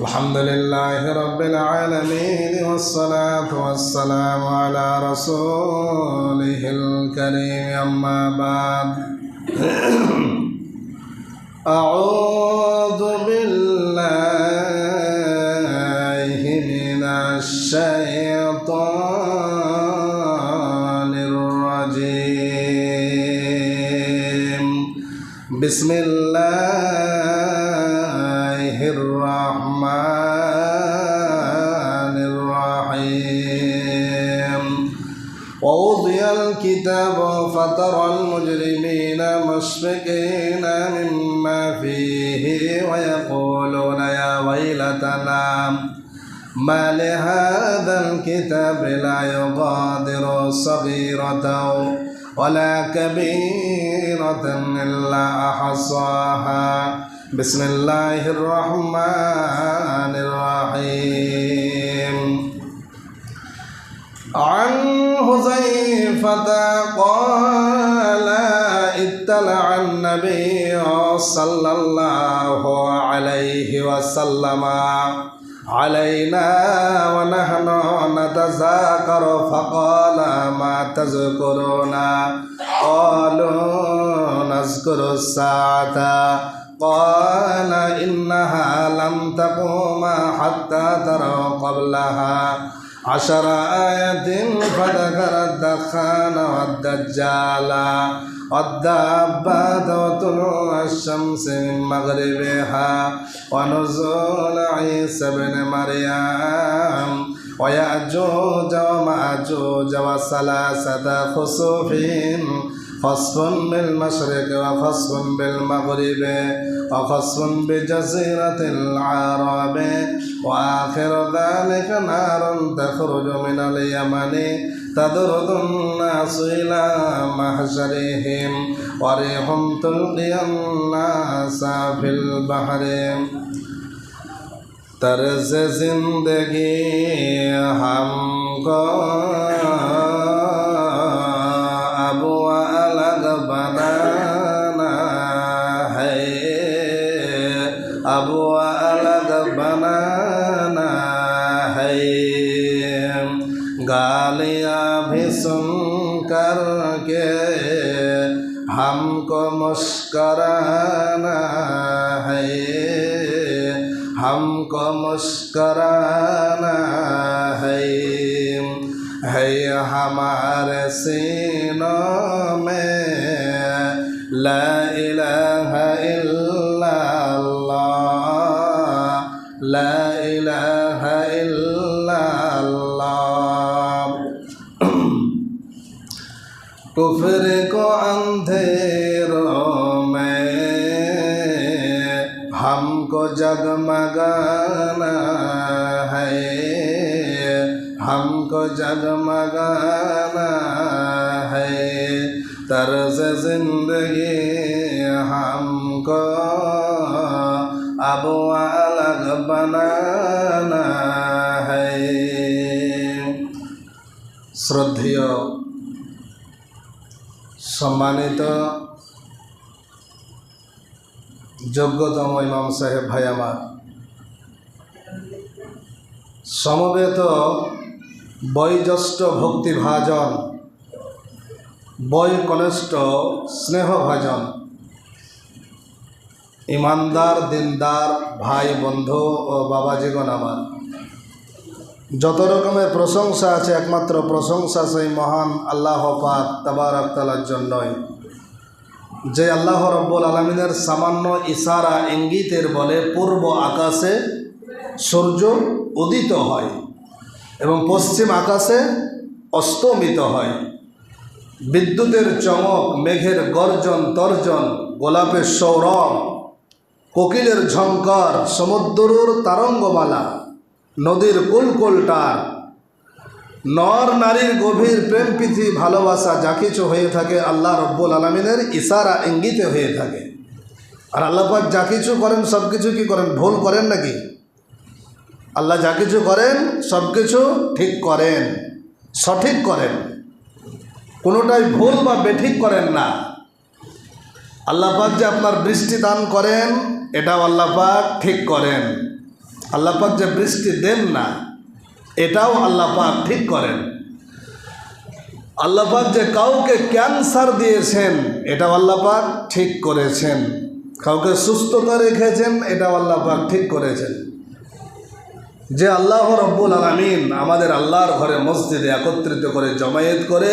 الحمد لله رب العالمين والصلاة والسلام على رسوله الكريم أما بعد أعوذ بالله من الشيطان الرجيم بسم الله الكتاب فترى المجرمين مشفقين مما فيه ويقولون يا ويلتنا ما لهذا الكتاب لا يغادر صغيرة ولا كبيرة إلا أحصاها. بسم الله الرحمن الرحيم. عن حذيفة قال اطلع النبي صلى الله عليه وسلم علينا ونحن نتذاكر فقال ما تذكرون قالوا نذكر الساعة قال إنها لم تقوم حتى تروا قبلها عشر آية فذكر الدخان والدجال والدابات وطلوع الشمس من مغربها ونزول عيسى بن مريم ويأجوج ومأجوج وثلاثة خسوف فصف بالمشرق وفصف بالمغرب وفصف بجزيرة العرب وآخر ذلك نار تخرج من اليمن تدرد الناس إلى محشرهم وريح تلقي الناس في البحر طرز জিন্দগি হাম کو मुस्कराना है हमको मुस्कराना है है हमारे सीनों में ला इलाहा इल्ला अल्लाह ला इलाहा इल्ला अल्लाह कुफर को अंधेरों में हमको जगमगाना है हमको जगमगाना है तर्ज जिंदगी हमको अब अलग बनाना है শ্রদ্ধেয় সম্মানিত যোগ্যতম ইমাম সাহেব ভাই আমার। সমবেত বয়োজ্যেষ্ঠ ভক্তিভাজন বয় কনিষ্ঠ স্নেহভাজন, ইমানদার, দিনদার, ভাই, বন্ধু ও বাবাজিগণ আমার। যত রকমের প্রশংসা আছে, একমাত্র প্রশংসা সেই মহান আল্লাহ পাক তাবার আক্তালার জন্যই। যে আল্লাহ রব্বুল আলমিনের সামান্য ইশারা, ইঙ্গিতের বলে পূর্ব আকাশে সূর্য উদিত হয় এবং পশ্চিম আকাশে অস্তমিত হয়। বিদ্যুতের চমক, মেঘের গর্জন, তর্জন, গোলাপের সৌরভ, কোকিলের ঝঙ্কার সমুদ্রর তারঙ্গমালা নদীর কুলকুলটার নর নারীর গভীর প্রেম প্রীতি, ভালোবাসা যা কিছু হয়ে থাকে আল্লাহ রব্বুল আলমিনের ইশারা ইঙ্গিতে হয়ে থাকে। আর আল্লাপাক যা কিছু করেন, সব কিছু কি করেন? ভুল করেন নাকি? আল্লাহ যা কিছু করেন, সব কিছু ঠিক করেন, সঠিক করেন। কোনোটাই ভুল বা বেঠিক করেন না। আল্লাহ পাক যে আপনার বৃষ্টি দান করেন, এটাও আল্লাহ পাক ঠিক করেন। আল্লাহ পাক যে বৃষ্টি দেন না, এটাও আল্লাহ পাক ঠিক করেন। আল্লাহ পাক যে কাউকে ক্যান্সার দিয়েছেন, এটাও আল্লাহ পাক ঠিক করেছেন। কাউকে সুস্থতা রেখেছেন, এটাও আল্লাহ পাক ঠিক করেছেন। যে আল্লাহ রব্বুল আলমিন আমাদের আল্লাহর ঘরে মসজিদে একত্রিত করে জমায়েত করে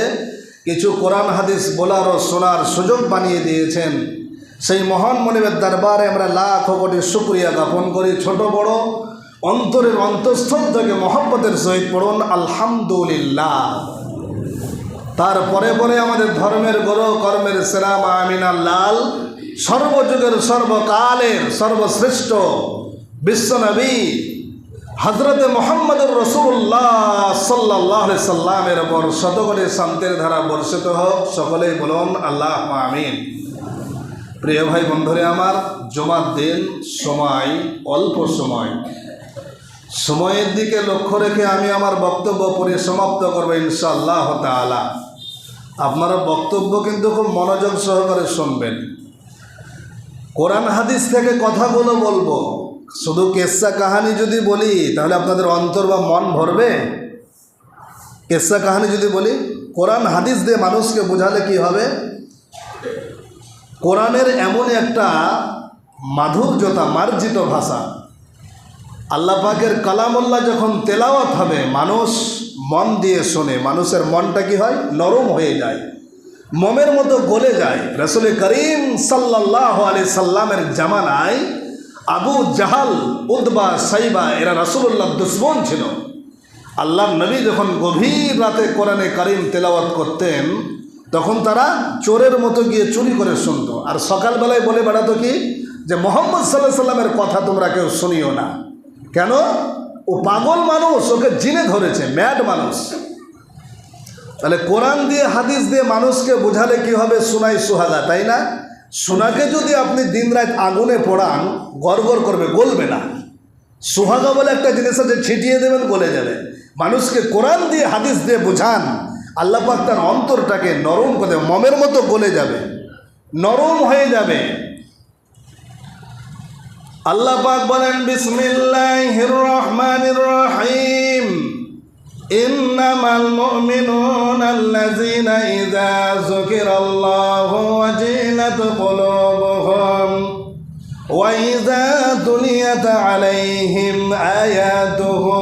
কিছু কোরআন, হাদিস বলার ও শোনার সুযোগ বানিয়ে দিয়েছেন, সেই মহান মনিবের দরবারে আমরা লাখ কোটি শুক্রিয়া জ্ঞাপন করি। ছোট, বড় অন্তরের অন্তঃস্থল থেকে মহব্বতের সহিত পড়ুন, আলহামদুলিল্লাহ। তারপরে পরে আমাদের ধর্মের গৌরব কর্মের সেরাম আমিনা লাল, সর্বযুগের সর্বকালের সর্বশ্রেষ্ঠ বিশ্বনবী হজরত মোহাম্মদুর রসুল্লাহ সাল্লাহ সাল্লামের ওপর শতকোটি শান্তির ধারা বর্ষিত হোক, সকলেই বলুন, আল্লাহ আমিন। প্রিয় ভাই বন্ধুরে আমার, জমার দিন সময় অল্প সময়। সময়ের দিকে লক্ষ্য রেখে আমি আমার বক্তব্য পরিসমাপ্ত করব ইনশাআল্লাহ তালা আপনারা বক্তব্য কিন্তু খুব মনোযোগ সহকারে শুনবেন। কোরআন হাদিস থেকে কথাগুলো বলব। শুধু কেসা কাহানি যদি বলি, তাহলে আপনাদের অন্তর বা মন ভরবে। কেসা কাহানি যদি বলি, কোরআন হাদিস দিয়ে মানুষকে বোঝালে কি হবে? কোরআনের এমন একটা মাধুর্যতা, মার্জিত ভাষা। আল্লাহ পাকের যখন তেলাওয়াত হবে, মানুষ মন দিয়ে শোনে। মানুষের মনটা কি হয়? নরম হয়ে যায়। মমের মতো গলে যায়। রসুল করিম সাল্লাহ আলি সাল্লামের জামানায় আবু জাহাল উদ্বা সাইবা এরা রসুল্লাহ দুশ্মন ছিল। আল্লাহ নবী যখন গভীর রাতে কোরআনে করিম তেলাওয়াত করতেন, তখন তারা চোরের মতো গিয়ে চুরি করে শুনতো। আর সকালবেলায় বলে বেড়াতো কি? যে মোহাম্মদ সাল্লাহ সাল্লামের কথা তোমরা কেউ শুনিও না। কেন? ও পাগল মানুষ, ওকে জিনে ধরেছে ম্যাড মানুষ। তাহলে কোরআন দিয়ে, হাদিস দিয়ে মানুষকে বোঝালে কি হবে? সোনাই সুহাগা, তাই না? সোনাকে যদি আপনি দিনরাত আগুনে পোড়ান, গড়গড় করবে, গলবে না। সুহাগা বলে একটা জিনিস আছে, ছিটিয়ে দেবেন, গলে যাবে। মানুষকে কোরআন দিয়ে, হাদিস দিয়ে বোঝান আল্লাহ পাক তার অন্তরটাকে নরম করে, মমের মতো গলে যাবে। নরম হয়ে যাবে। আল্লাহ পাক বলেন বিসমিল্লাহির রহমানির রহিম ইন্নামাল মুমিনুনা আল্লাযীনা ইযা যুকিরাল্লাহু ওয়াজিলাত কুলুবুহুম ওয়া ইযা তুলিয়াত আলাইহিম আয়াতুহু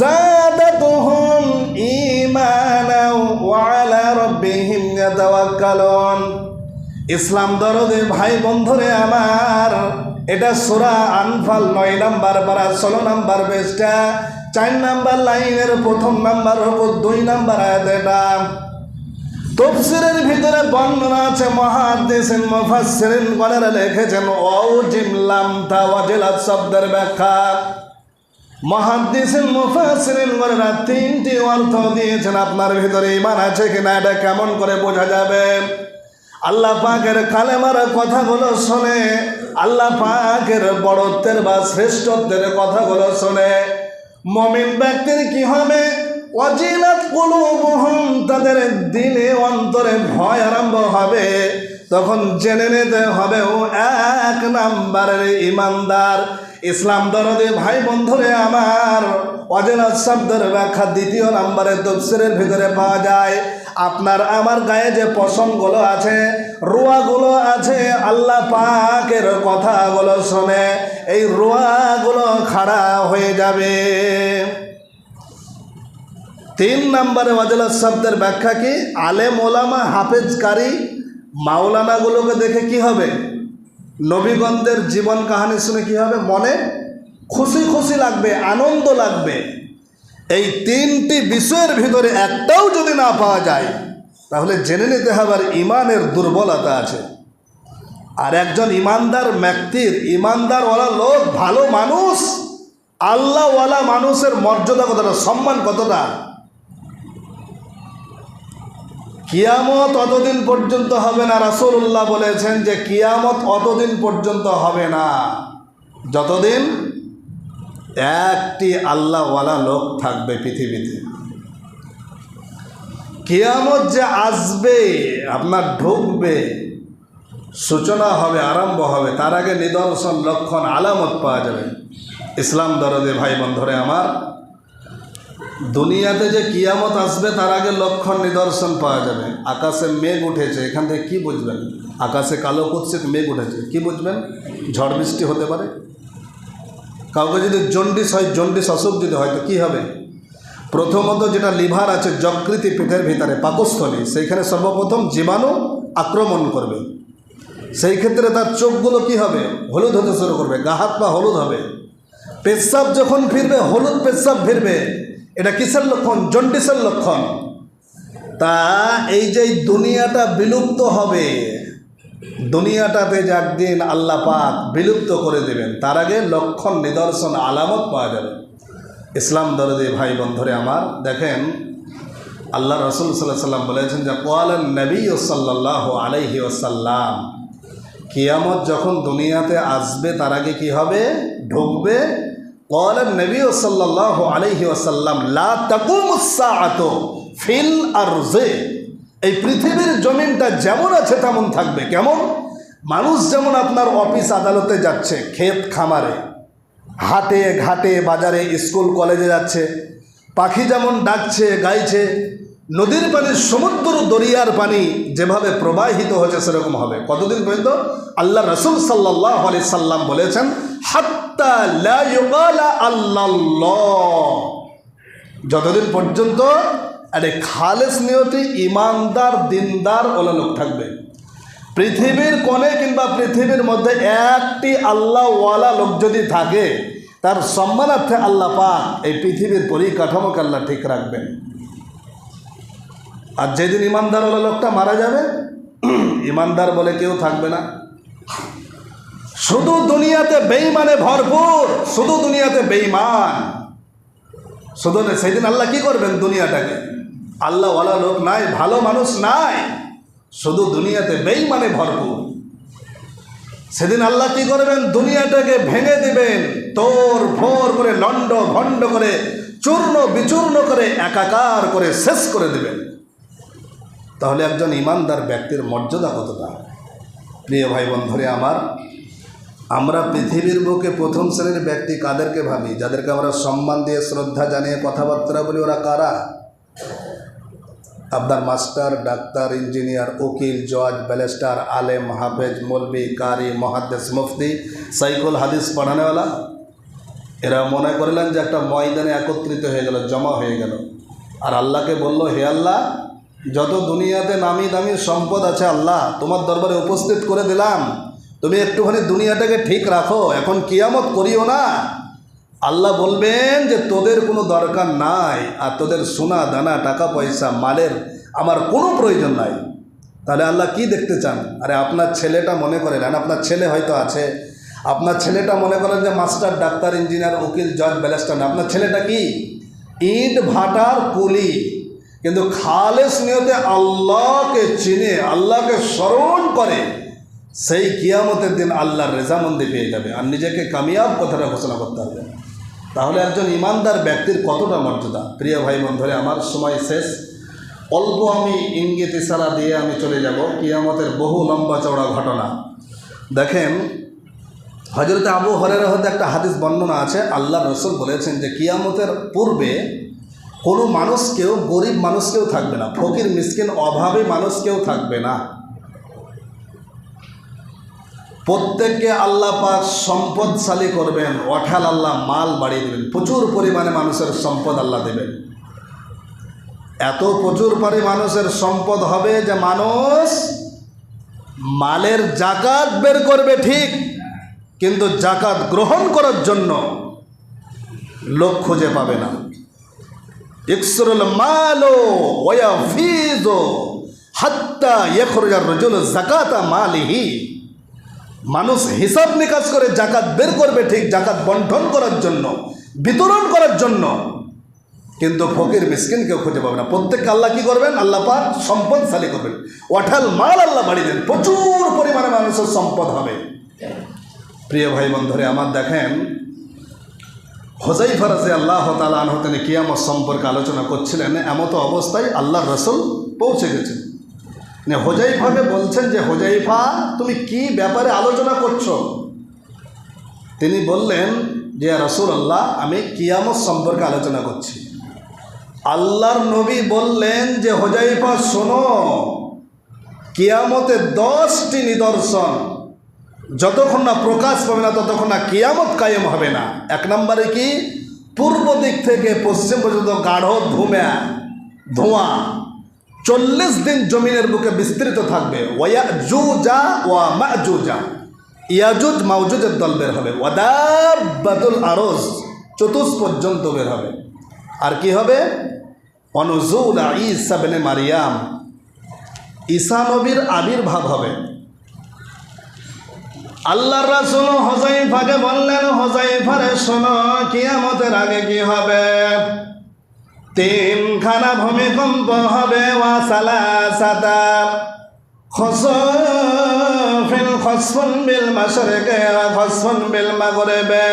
زادتهم إيمانا وعلى ربهم يتوكلون ইসলাম দরদে ভাই বন্ধুরে আমার এটা সোরা আনফাল নয় নাম্বার পারা, ষোলো নাম্বার পেজটা। চার নাম্বার লাইনের প্রথম নাম্বার হব দুই নাম্বার আয়াত এটা। তফসিরের ভিতরে বর্ণনা আছে মহাদেশন মুফাসসিরিন গণেরা লিখেছেন ও জিমলাম তাওয়াজিলাত শব্দের ব্যাখ্যা। মহাদিসের মুফাসিরিন গণেরা তিনটি অর্থ দিয়েছেন, আপনার ভিতরে ইমান আছে কিনা এটা কেমন করে বোঝা যাবে? আল্লাহ পাকের কালেমার কথাগুলো শোনে আল্লাহ পাকের বড়ত্বের বা শ্রেষ্ঠত্বের কথাগুলো শোনে। মমিন ব্যক্তির কি হবে? অজিলাত কুলুবুহুম, তাদের দিনে, অন্তরে ভয় আরম্ভ হবে। তখন জেনে নিতে হবে ও এক নাম্বারের ইমানদার। ইসলাম দরদে ভাই বন্ধুরে আমার, অজেনা শব্দের ব্যাখ্যা দ্বিতীয় নাম্বারে তফসিরের ভিতরে পাওয়া যায়। আপনার আমার গায়ে যে পশমগুলো আছে, রোয়াগুলো আছে, আল্লাহ পাকের কথাগুলো শোনে এই রোয়াগুলো খাড়া হয়ে যাবে। তিন নম্বরে ওয়াজলা শব্দের ব্যাখ্যা কি? আলেম ওলামা হাফেজকারী মাওলানাগুলোকে দেখে কি হবে? নবীগণদের জীবন কাহানি শুনে কি হবে? মনে খুশি খুশি লাগবে, আনন্দ লাগবে। এই তিনটি বিষয়ের ভিতরে একটাও যদি না পাওয়া যায়, তাহলে জেনে নিতে হবে আর ইমানের দুর্বলতা আছে। আর একজন ইমানদার ব্যক্তির, ইমানদারওয়ালা লোক, ভালো মানুষ, আল্লাহওয়ালা মানুষের মর্যাদা কতটা, সম্মান কতটা কিয়ামত অতদিন পর্যন্ত হবে না। রাসূলুল্লাহ বলেছেন যে কিয়ামত অতদিন পর্যন্ত হবে না। যতদিন একটি আল্লাহওয়ালা লোক থাকবে পৃথিবীতে। কিয়ামত যে আসবে, আপনার ঢুকবে, সূচনা হবে, আরম্ভ হবে, তার আগে নিদর্শন, লক্ষণ, আলামত পাওয়া যাবে। ইসলাম দরদে ভাই বন্ধুরে আমার দুনিয়াতে যে কিয়ামত আসবে, তার আগে লক্ষণ নিদর্শন পাওয়া যাবে। আকাশে মেঘ উঠেছে, এখান থেকে কি বুঝবেন? আকাশে কালো কুৎসিত মেঘ উঠেছে, কি বুঝবেন? ঝড় বৃষ্টি হতে পারে। কাউকে যদি জন্ডিস হয়, জন্ডিস অসুখ যদি হয়, তো কী হবে? প্রথমত যেটা লিভার আছে, যকৃতি পিঠের ভিতরে, পাকস্থলী, সেইখানে সর্বপ্রথম জীবাণু আক্রমণ করবে। সেই ক্ষেত্রে তার চোখগুলো কি হবে? হলুদ হতে শুরু করবে, গা হাত পা হলুদ হবে। পেশাব যখন ফিরবে, হলুদ পেশাব ফিরবে। এটা কিসের লক্ষণ? জন্ডিসের লক্ষণ। তা এই যে দুনিয়াটা বিলুপ্ত হবে, দুনিয়াটাতে একদিন আল্লাহ পাক বিলুপ্ত করে দেবেন, তার আগে লক্ষণ নিদর্শন, আলামত পাওয়া যাবে। ইসলাম দরদি ভাই বন্ধুরে আমার, দেখেন, আল্লাহ রসুল সাল্লাহ সাল্লাম বলেছেন যে কোয়ালান নবী সাল্লাহ আলাইহি ওসাল্লাম কিয়ামত যখন দুনিয়াতে আসবে, তার আগে কি হবে? ঢুকবে কোয়ালান নবী ও সাল্লাহ আলাইহি ওসাল্লাম লা তাকুমুসাআত ফিল আরজে এই পৃথিবীর জমিনটা যেমন আছে তেমন থাকবে। কেমন? মানুষ যেমন আপনার অফিস আদালতে যাচ্ছে, ক্ষেত খামারে, হাটে ঘাটে, বাজারে, স্কুল, কলেজে যাচ্ছে, পাখি যেমন ডাকছে, গাইছে নদীর পানি, সমুদ্র দরিয়ার পানি যেভাবে প্রবাহিত হয়েছে, সেরকম হবে। কতদিন পর্যন্ত আল্লাহ রসুল সাল্লাহ আলি সাল্লাম বলেছেন আল্লাল্লাহ। যতদিন পর্যন্ত আরে খালেস নিয়তি, ইমানদার, দিনদার ওলা লোক থাকবে। পৃথিবীর কোণে কিংবা পৃথিবীর মধ্যে একটি আল্লাহওয়ালা লোক যদি থাকে, তার সম্মানার্থে আল্লাহ পাক এই পৃথিবীর পরিকাঠামোকে আল্লাহ ঠিক রাখবেন। আর যেদিন ইমানদারওয়ালা লোকটা মারা যাবে, ইমানদার বলে কেউ থাকবে না। শুধু দুনিয়াতে বেইমানে ভরপুর, শুধু দুনিয়াতে বেইমান শুধু সেদিন আল্লাহ কি করবেন দুনিয়াটাকে? আল্লাহওয়ালা লোক নাই, ভালো মানুষ নাই। শুধু দুনিয়াতে বেইমানে ভরপুর। সেদিন আল্লাহ কি করবেন? দুনিয়াটাকে ভেঙে দিবেন, তোর ভোর করে লণ্ড ভণ্ড করে চূর্ণ বিচূর্ণ করে একাকার করে শেষ করে দিবেন। তাহলে একজন ইমানদার ব্যক্তির মর্যাদা কতটা? প্রিয় ভাই বন্ধুরে আমার, আমরা পৃথিবীর বুকে প্রথম শ্রেণির ব্যক্তি কাদেরকে ভাবি? যাদেরকে আমরা সম্মান দিয়ে, শ্রদ্ধা জানিয়ে কথাবার্তা বলি, ওরা কারা? আপনার মাস্টার, ডাক্তার, ইঞ্জিনিয়ার, উকিল, জজ ব্যারিস্টার আলেম, হাফেজ, মৌলবি, কারি, মহাদ্দেশ, মুফতি, সাইকুল হাদিস পড়ানেওয়ালা। এরা মনে করলেন যে একটা ময়দানে একত্রিত হয়ে গেল, জমা হয়ে গেল। আর আল্লাহকে বলল, হে আল্লাহ যত দুনিয়াতে নামি দামি সম্পদ আছে আল্লাহ, তোমার দরবারে উপস্থিত করে দিলাম। তুমি একটুখানি দুনিয়াটাকে ঠিক রাখো, এখন কিয়ামত করিও না। আল্লাহ বলবেন যে, তোদের কোনো দরকার নাই আর তোদের সোনা, দানা, টাকা, পয়সা, মালের আমার কোনো প্রয়োজন নাই। তাহলে আল্লাহ কি দেখতে চান? আরে, আপনার ছেলেটা মনে করেন আপনার ছেলে হয়তো আছে। আপনার ছেলেটা মনে করেন যে, মাস্টার, ডাক্তার, ইঞ্জিনিয়ার, উকিল, জজ ব্যালেস্টার আপনার ছেলেটা কি? ইট, ভাটার, কুলি। কিন্তু খালেস নিয়তে আল্লাহকে চিনে, আল্লাহকে স্মরণ করে, সেই কিয়ামতের দিন আল্লাহর রেজামন্দি পেয়ে যাবে। আর নিজেকে কামিয়াব কথাটা ঘোষণা করতে হবে। তাহলে একজন ইমানদার ব্যক্তির কতটা মর্যাদা? প্রিয় ভাই বন্ধুরে, আমার সময় শেষ। অল্প আমি ইঙ্গিত ইশারা দিয়ে আমি চলে যাব কিয়ামতের বহু লম্বা চওড়া ঘটনা। দেখেন হজরত আবু হরের হতে একটা হাদিস বর্ণনা আছে। আল্লাহ রসুল বলেছেন যে কিয়ামতের পূর্বে কোনো মানুষ কেউ গরিব মানুষ কেউ থাকবে না। ফকির, মিসকিন, অভাবী মানুষ কেউ থাকবে না। প্রত্যেককে আল্লাহ পাক সম্পদশালী করবেন, অঠাল আল্লাহ মাল বাড়িয়ে দেবেন, প্রচুর পরিমাণে মানুষের সম্পদ আল্লাহ দেবেন। এত প্রচুর পরি মানুষের সম্পদ হবে যে মানুষ মালের জাকাত বের করবে ঠিক, কিন্তু জাকাত গ্রহণ করার জন্য লোক খুঁজে পাবে না। ইকসরুল মালো ওয়া ফিজো হাত্তা ইয়খরুজার রজুল জাকাতা মালিহি মানুষ হিসাব নিকাশ করে জাকাত বের করবে ঠিক জাকাত বন্টন করার জন্য, বিতরণ করার জন্য। কিন্তু ফকির মিসকিন কেউ খুঁজে পাবে না। প্রত্যেককে আল্লাহ কি করবেন? আল্লাহ পাক সম্পদশালী করবেন। অঠাল মাল আল্লাহ বাড়িয়ে দেন। প্রচুর পরিমাণে মানুষের সম্পদ হবে। প্রিয় ভাই বন্ধুরে, আমার দেখেন হোজাই ফরাজে আল্লাহ তালা আনহতেন কিয়ামত সম্পর্কে আলোচনা করছিলেন, এমতো অবস্থায় আল্লাহ রসুল পৌঁছে গেছেন। মানে হোজাইফাকে বলছেন যে হোজাইফা তুমি কি ব্যাপারে আলোচনা করছ? তিনি বললেন, যে রসুল আল্লাহ আমি কিয়ামত সম্পর্কে আলোচনা করছি। আল্লাহর নবী বললেন যে হোজাইফা শোনো, কিয়ামতে দশটি নিদর্শন যতক্ষণ না প্রকাশ পাবে না, ততক্ষণ না কেয়ামত কায়েম হবে না। এক নম্বরে কি? পূর্ব দিক থেকে পশ্চিম পর্যন্ত গাঢ় ধুমা, ধোঁয়া। চল্লিশ দিন জমিনের বুকে বিস্তৃত থাকবে। ওয়া জু যা ওয়া মা জু যা ইয়াজুজ মাউজুজের দল বের হবে। ওয়াদাবাতুল আরজ চতুষ পর্যন্ত বের হবে। আর কি হবে? অনুজুল ঈসা বেনে মারিয়াম। ঈসা নবীর আবির্ভাব হবে। আল্লাহর রাসূল হোজাইফাকে বললেন হোজাইফারে শোনো, কিয়ামতের আগে কি হবে? তিনখানা ভূমিকম্প হবে, ওয়া সালাসাতা। খসফিল খসফুন বিল মাশরিকে ওয়া খসফুন বিল মাগরিবে।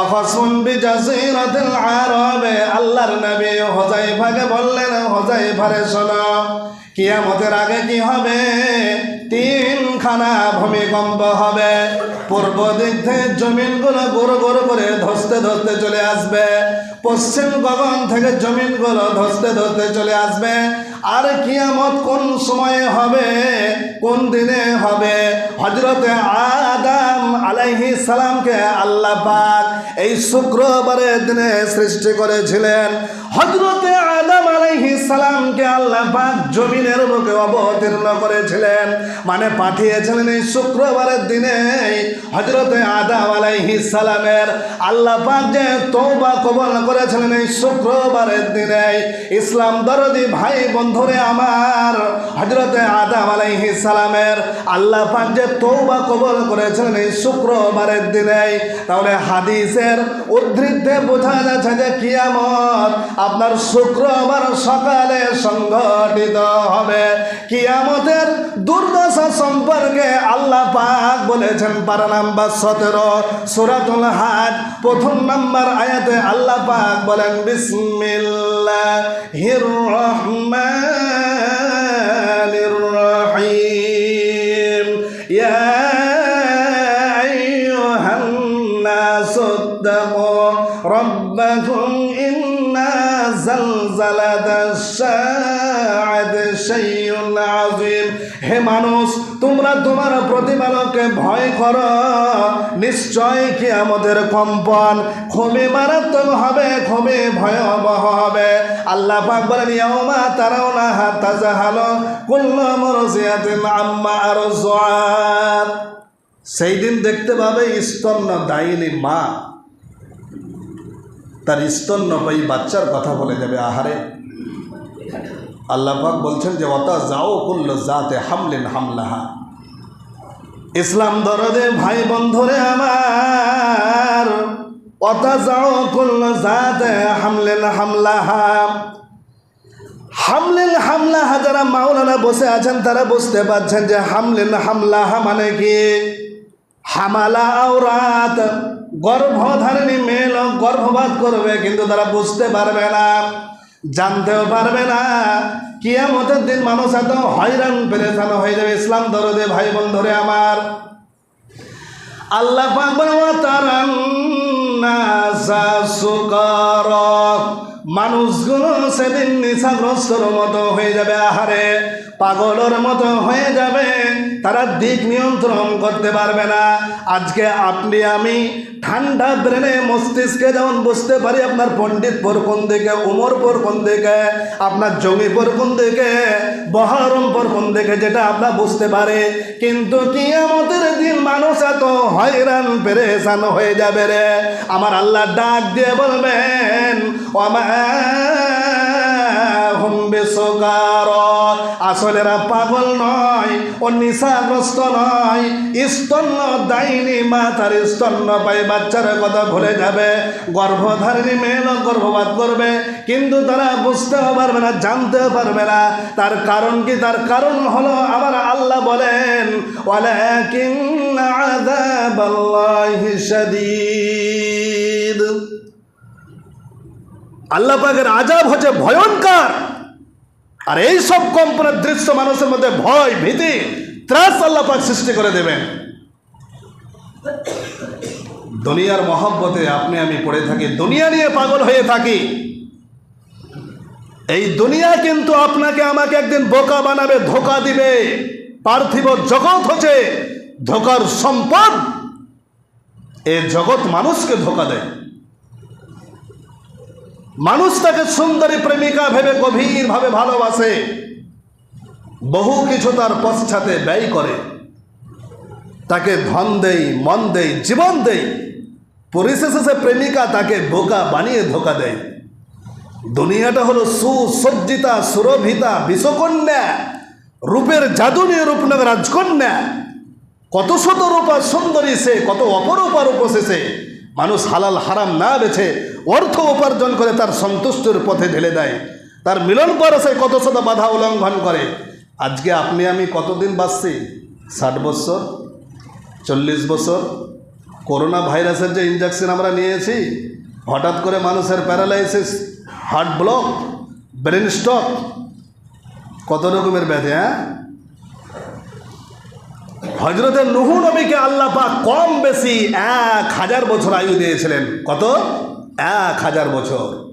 অখসফুন বিজাজিরাতিল আরবে। আল্লাহর নবী হোজাইফাকে বললেন হোজাইফারে শোনো, কিয়ামতের আগে কি হবে? তিনখানা ভূমিকম্প হবে। পূর্ব দিক থেকে জমিনগুলো গড় গড় করে ধসতে ধসতে চলে আসবে। পশ্চিম গগন থেকে জমিনগুলো ধসতে ধসতে চলে আসবে। আর কিয়ামত কোন সময়ে হবে? কোন দিনে হবে? হজরতে আদাম আলাইহি সালামকে আল্লাহ পাক এই শুক্রবারের দিনে সৃষ্টি করেছিলেন। হজরতে আদাম আলাইহি সালামকে আল্লাহ পাক জমিনের বুকে অবতীর্ণ করেছিলেন। মানে পাঠিয়েছিলেন এই শুক্রবারের দিনে হজরতে আদাম আলাইহি সালামের। আল্লাহ পাক যে তৌবা কবল করেছিলেন এই শুক্রবারের দিনে। ইসলাম দরদি ভাই বন্ধুরে আমার হজরতে আদাম আলাইহি সালামের আল্লাহ পাক যে তৌবা কবল করেছিলেন এই শুক্রবারের দিনে। তাহলে হাদিসের উদ্ধৃতে বোঝা যাচ্ছে যে কিয়ামত আপনার শুক্রবার সকালে সংঘটিত হবে কিয়ামতের দুর্দশা সম্পর্কে আল্লাহ পাক বলেছেন পারা নাম্বার সতেরো সুরাতুল হাজ প্রথম নাম্বার আয়াতে আল্লাহ পাক বলেন বিসমিল্লাহ হির রহমানির রহিম ইয়া আইয়ুহান নাস اتقوا ربكم হে মানুষ, তোমরা তোমার প্রতিপালককে ভয় করো। নিশ্চয় কি আমাদের কম্পন খুবই মারাত্মক হবে খুবই ভয়াবহ হবে। আল্লাহ পাক বলেন, ইয়াউমা তারাউনা হাত্তা জাহালো কুল্লু মুরজিয়াতিন আম্মা আরজাত সেই দিন দেখতে পাবে স্তন্য দায়িনী মা। তার স্তন্যপায়ী বাচ্চার কথা বলে যাবে, আহারে। আল্লাহ পাক বলছেন যে অতা যাও কুল্ল জাতে হামলেন হামলাহা। ইসলাম দরদে ভাই বন্ধুরে আমার অতা যাও কুল্ল জাতে হামলেন হামলাহা। হামলেন হামলাহা যারা মাওলানা বসে আছেন, তারা বুঝতে পারছেন যে হামলেন হামলাহা মানে কি? হামালা আওরাত। গর্ভধারিণী মেয়ে লোক গর্ভপাত করবে কিন্তু তারা বুঝতে পারবে না জানতেও পারবে না। কিয়ামতের দিন মানুষ এত হয়রান পেরেছানো হয়ে যাবে। ইসলাম দরদে ভাই বোন ধরে আমার। আল্লাহ পাক বলে, "ওয়াতারান নাসা সুকারা।" মানুষগুলো সেদিন নেশাগ্রস্তর মতো হয়ে যাবে, আহারে। পাগলের মতো হয়ে যাবে, তারা দিক নিয়ন্ত্রণ করতে পারবে না। আজকে আপনি, আমি ঠান্ডা ব্রেনে মস্তিষ্কে যেমন বুঝতে পারি, আপনার পণ্ডিতপুর কোন দিকে, উমরপুর কোন দিকে, আপনার জঙ্গিপুর কোন দিকে, বহরমপুর কোন দিকে, যেটা আপনার বুঝতে পারে। কিন্তু কি আমাদের দিন মানুষ এত হয়রান, পেরেশান হয়ে যাবে রে। আমার আল্লাহ ডাক দিয়ে বলবেন, ওমা হুম বেসকার আসলে এরা পাগল নয় ও নিশাগ্রস্ত নয়। স্তন্য দায়নি মা তার স্তন্য পাই বাচ্চার কথা ভুলে যাবে। গর্ভধারিণী মেয়ে লোক গর্ভপাত করবে। কিন্তু তারা বুঝতেও পারবে না, জানতেও পারবে না। তার কারণ কি? তার কারণ হলো আমার আল্লাহ বলেন ওয়ালাকিন আযাবাল্লাহি শাদীদ। আল্লাহ পাকের আজাব হচ্ছে ভয়ঙ্কর। আর এই সব কম্পনের দৃশ্য মানুষের মধ্যে ভয়, ভীতি, ত্রাস আল্লাহ পাক সৃষ্টি করে দেবেন। দুনিয়ার মহব্বতে আপনি, আমি পড়ে থাকি, দুনিয়া নিয়ে পাগল হয়ে থাকি। এই দুনিয়া কিন্তু আপনাকে আমাকে একদিন বোকা বানাবে, ধোকা দিবে। পার্থিব জগৎ হচ্ছে ধোকার সম্পদ। এ জগৎ মানুষকে ধোকা দেয়। মানুষ তাকে সুন্দরী প্রেমিকা ভেবে গভীরভাবে ভালোবাসে, বহু কিছু তার পশ্চাতে ব্যয় করে। তাকে ধন দেই, মন দেই, জীবন দেই, পরিশেষে সে প্রেমিকা তাকে বোকা বানিয়ে ধোকা দেয়। দুনিয়াটা হলো সুসজ্জিতা, সুরভিতা বিশ্বকন্যা রূপের জাদু নিয়ে রূপনগর রাজকন্যা। কত শত রূপা সুন্দরী সে, কত অপরূপা রূপসে সে। মানুষ হালাল হারাম না বেছে অর্থ উপার্জন করে তার সন্তুষ্টির পথে ঢেলে দেয়। তার মিলন পরশে কত শত বাধা উল্লঙ্ঘন করে। আজকে আপনি আমি কতদিন বাঁচছি? ষাট বছর? চল্লিশ বছর? করোনা ভাইরাসের যে ইঞ্জেকশন আমরা নিয়েছি, হঠাৎ করে মানুষের paralysis heart block brain stroke কত রকমের ব্যাধি হ্যাঁ? হজরতের নুহু নবীকে আল্লাহ পাক কম বেশি এক হাজার বছর আয়ু দিয়েছিলেন। কত? এক হাজার বছর।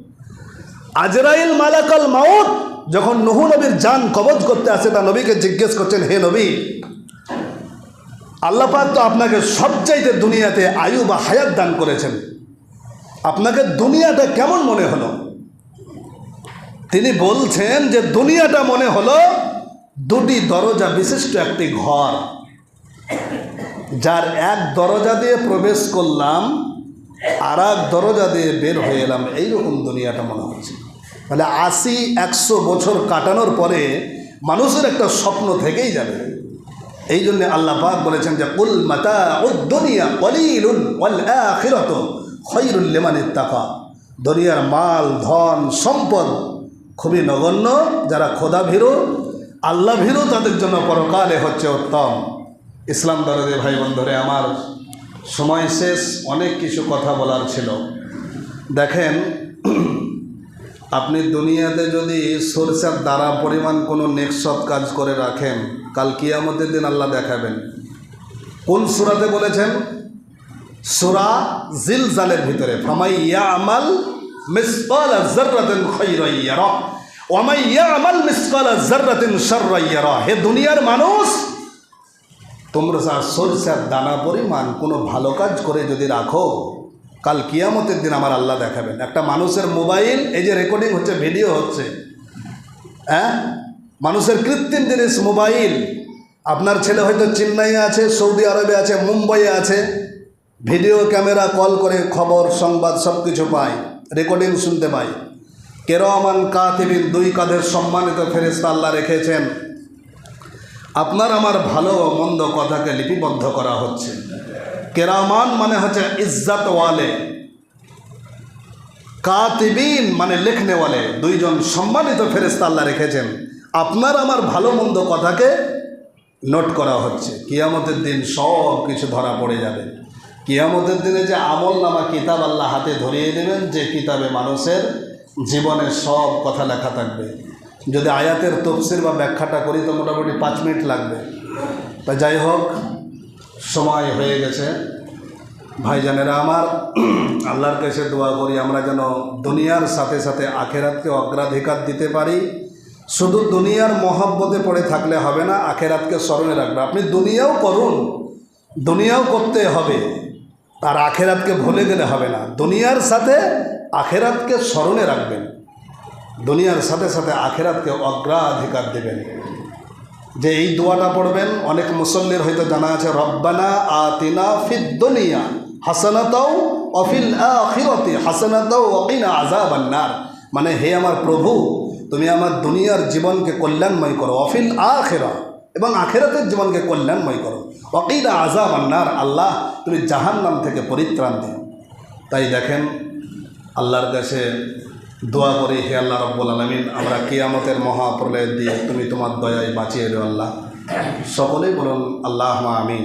আজরাইল মালাকাল মাউত, যখন নুহু নবীর যান কবজ করতে আসে তা নবীকে জিজ্ঞেস করছেন, হে নবী, আল্লাহ পাক তো আপনাকে সবচাইতে দুনিয়াতে আয়ু বা হায়াত দান করেছেন। আপনাকে দুনিয়াটা কেমন মনে হলো? তিনি বলছেন যে, দুনিয়াটা মনে হলো দুটি দরজা বিশিষ্ট একটি ঘর। যার এক দরজা দিয়ে প্রবেশ করলাম আর এক দরজা দিয়ে বের হয়ে এলাম। এইরকম দুনিয়াটা মনে হচ্ছে। তাহলে আশি, একশো বছর কাটানোর পরে মানুষের একটা স্বপ্ন থেকেই যাবে। এই জন্যে আল্লাহ পাক বলেছেন যে, কুল মাতা দুনিয়া কলিলুন ওয়াল আখিরাতু খৈরুল লিমানিত তাকা দুনিয়ার মাল, ধন, সম্পদ খুবই নগণ্য। যারা খোদা ভীরু আল্লাহ ভীরু তাদের জন্য পরকালে হচ্ছে উত্তম। ইসলাম দরদে ভাই বন্ধুরে আমার সময় শেষ, অনেক কিছু কথা বলার ছিল। দেখেন, আপনি দুনিয়াতে যদি সরষের দ্বারা পরিমাণ কোনো নেক্সট কাজ করে রাখেন, কাল কিয়ামতের দিন আল্লাহ দেখাবেন। কোন সুরাতে বলেছেন? সুরা জিল জালের ভিতরে, ফামাই ইয়া আমাল মিসকাল জাররাতিন খাইরান ইয়ারা। ইয়া আমাল মিসকাল জাররাতিন শাররান হে দুনিয়ার মানুষ তোমরা সরষের দানা পরিমাণ কোনো ভালো কাজ করে যদি রাখো, কাল কিয়ামতের দিন আমার আল্লাহ দেখাবেন। একটা মানুষের মোবাইল, এই যে রেকর্ডিং হচ্ছে ভিডিও হচ্ছে হ্যাঁ? মানুষের কৃত্রিম জিনিস, মোবাইল। আপনার ছেলে হয়তো চেন্নাইয়ে আছে, সৌদি আরবে আছে, মুম্বাইয়ে আছে। ভিডিও ক্যামেরা কল করে খবর, সংবাদ সব কিছু পায় রেকর্ডিং শুনতে পাই কেরমান, কাতিবিন, দুই কাঁধের সম্মানিত ফেরেস্তা আল্লাহ রেখেছেন। আপনার আমার ভালো ও মন্দ কথাকে লিপিবদ্ধ করা হচ্ছে। কেরামান মানে হচ্ছে ইজ্জাত ওয়ালে। কাতিবিন মানে লেখনেওয়ালে দুইজন সম্মানিত ফেরেস্তা আল্লাহ রেখেছেন। আপনার আমার ভালো মন্দ কথাকে নোট করা হচ্ছে। কিয়ামতের দিন সব কিছু ধরা পড়ে যাবে। কিয়ামতের দিনে যে আমল নামা কিতাব আল্লাহ হাতে ধরিয়ে দেবেন, যে কিতাবে মানুষের জীবনের সব কথা লেখা থাকবে। যদি আয়াতের তফসির বা ব্যাখ্যাটা করি, তো মোটামুটি পাঁচ মিনিট লাগবে। তা যাই হোক, সময় হয়ে গেছে। ভাইজানেরা আমার, আল্লাহর কাছে দোয়া করি, আমরা যেন দুনিয়ার সাথে সাথে আখেরাতকে অগ্রাধিকার দিতে পারি। শুধু দুনিয়ার মহব্বতে পড়ে থাকলে হবে না, আখেরাতকে স্মরণে রাখবে। আপনি দুনিয়াও করুন, দুনিয়াও করতে হবে। আর আখেরাতকে ভুলে গেলে হবে না। দুনিয়ার সাথে আখেরাতকে স্মরণে রাখবেন। দুনিয়ার সাথে সাথে আখেরাতকে অগ্রাধিকার দেবেন। যে এই দোয়াটা পড়বেন, অনেক মুসল্লির হয়তো জানা আছে, রব্বানা আতিনা ফিদ দুনিয়া হাসানাতাও অফিল আখিরতি হাসানাতাও অকিনা আজাবান নার। মানে হে আমার প্রভু, তুমি আমার দুনিয়ার জীবনকে কল্যাণময় করো অফিল আখেরা এবং আখেরাতের জীবনকে কল্যাণময় করো। অকিনা আজাব আন্নার আল্লাহ, তুমি জাহান্নাম থেকে পরিত্রাণ দিও তাই দেখেন, আল্লাহর কাছে দোয়া করি হে আল্লাহ রব্বুল আলমিন, আমরা কিয়ামতের মহাপ্রলয়ের দিয়ে তুমি তোমার দয়ায় বাঁচিয়ে দেও আল্লাহ। সকলেই বলুন আল্লাহ আমিন।